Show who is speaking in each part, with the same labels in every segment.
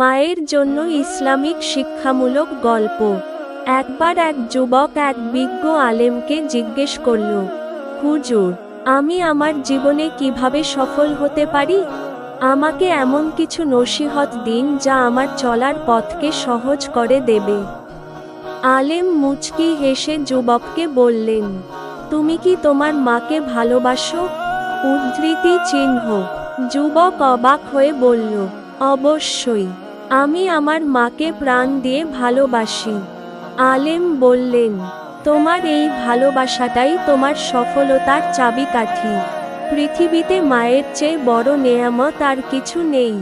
Speaker 1: মায়ের জন্য ইসলামিক শিক্ষামূলক গল্প। একবার এক যুবক এক বিজ্ঞ আলেমকে জিজ্ঞেস করল, হুজুর, আমি আমার জীবনে কীভাবে সফল হতে পারি? আমাকে এমন কিছু নসিহত দিন যা আমার চলার পথকে সহজ করে দেবে। আলেম মুচকি হেসে যুবককে বললেন, তুমি কি তোমার মাকে ভালোবাসো? উদ্ধৃতি চিহ্ন। যুবক অবাক হয়ে বলল, অবশ্যই। আমি আমার মাকে প্রাণ দিয়ে ভালোবাসি। আলেম বললেন, তোমার এই ভালোবাসাটাই তোমার সফলতার চাবিকাঠি। পৃথিবীতে মায়ের চেয়ে বড় নেয়ামত আর কিছু নেই।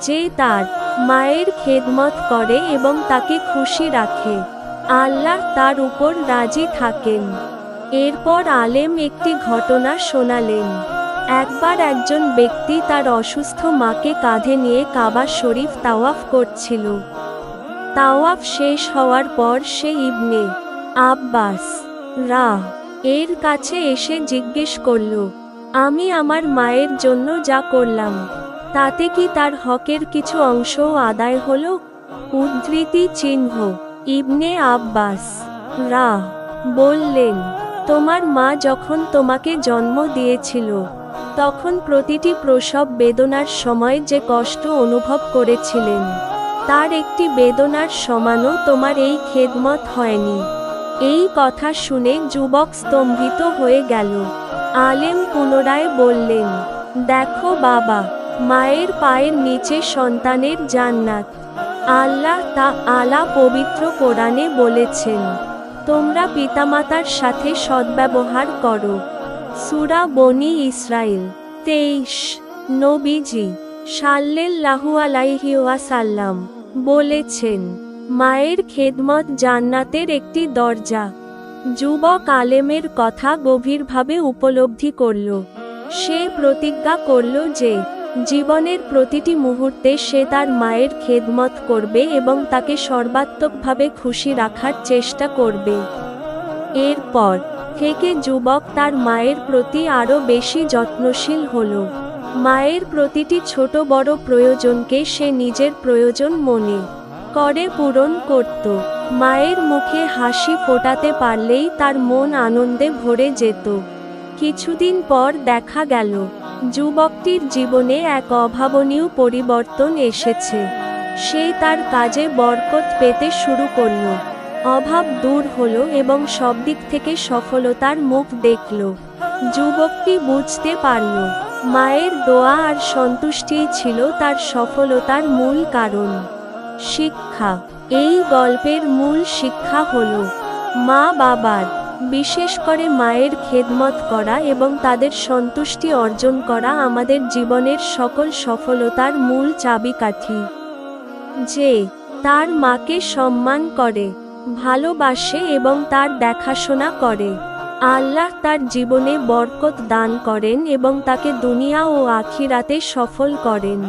Speaker 1: যে তার মায়ের খেদমত করে এবং তাকে খুশি রাখে, আল্লাহ তার উপর রাজি থাকেন। এরপর আলেম একটি ঘটনা শোনালেন। একবার একজন ব্যক্তি তার অসুস্থ মাকে কাঁধে নিয়ে কাবা শরীফ তাওয়াফ করছিল। তাওয়াফ শেষ হওয়ার পর সে ইবনে আব্বাস রা এর কাছে এসে জিজ্ঞেস করল, আমি আমার মায়ের জন্য যা করলাম, তাতে কি তার হকের কিছু অংশও আদায় হলো? উদ্ধৃতি চিহ্ন, ইবনে আব্বাস রা বললেন, তোমার মা যখন তোমাকে জন্ম দিয়েছিল তখন প্রতিটি প্রসব বেদনার সময় যে কষ্ট অনুভব করেছিলেন, তার একটি বেদনার সমানও তোমার এই খেদমত হয়নি। এই কথা শুনে যুবক স্তম্ভিত হয়ে গেল। আলেম পুনরায় বললেন, দেখো বাবা, মায়ের পায়ের নিচে সন্তানের জান্নাত। আল্লাহ তা আলা পবিত্র কোরআনে বলেছেন, তোমরা পিতামাতার সাথে সদ্ব্যবহার করো। সুরা বনি ইসরায়েল তেইশ, নবীজি, সাল্লেল্লাহু আলাইহি ওয়াসাল্লাম বলেছেন, মায়ের খেদমত জান্নাতের একটি দরজা। যুবক আলেমের কথা গভীরভাবে উপলব্ধি করল। সে প্রতিজ্ঞা করল যে, জীবনের প্রতিটি মুহূর্তে সে তার মায়ের খেদমত করবে এবং তাকে সর্বাত্মকভাবে খুশি রাখার চেষ্টা করবে। এরপর থেকে যুবক তার মায়ের প্রতি আরও বেশি যত্নশীল হল। মায়ের প্রতিটি ছোট বড় প্রয়োজনকে সে নিজের প্রয়োজন মনে করে পূরণ করত। মায়ের মুখে হাসি ফোটাতে পারলেই তার মন আনন্দে ভরে যেত। কিছুদিন পর দেখা গেল, যুবকটির জীবনে এক অভাবনীয় পরিবর্তন এসেছে। সে তার কাজে বরকত পেতে শুরু করল। অভাব দূর হলো এবং সব দিক থেকে সফলতার মুখ দেখল। যুবকটি বুঝতে পারল, মায়ের দোয়া আর সন্তুষ্টিই ছিল তার সফলতার মূল কারণ। শিক্ষা, এই গল্পের মূল শিক্ষা হল, মা বাবার, বিশেষ করে মায়ের খেদমত করা এবং তাদের সন্তুষ্টি অর্জন করা আমাদের জীবনের সকল সফলতার মূল চাবিকাঠি। যে, তার মাকে সম্মান করে। ভালোবাসে এবং তার দেখাশোনা করে। আল্লাহ তার জীবনে বরকত দান করেন এবং তাকে দুনিয়া ও আখিরাতে সফল করেন।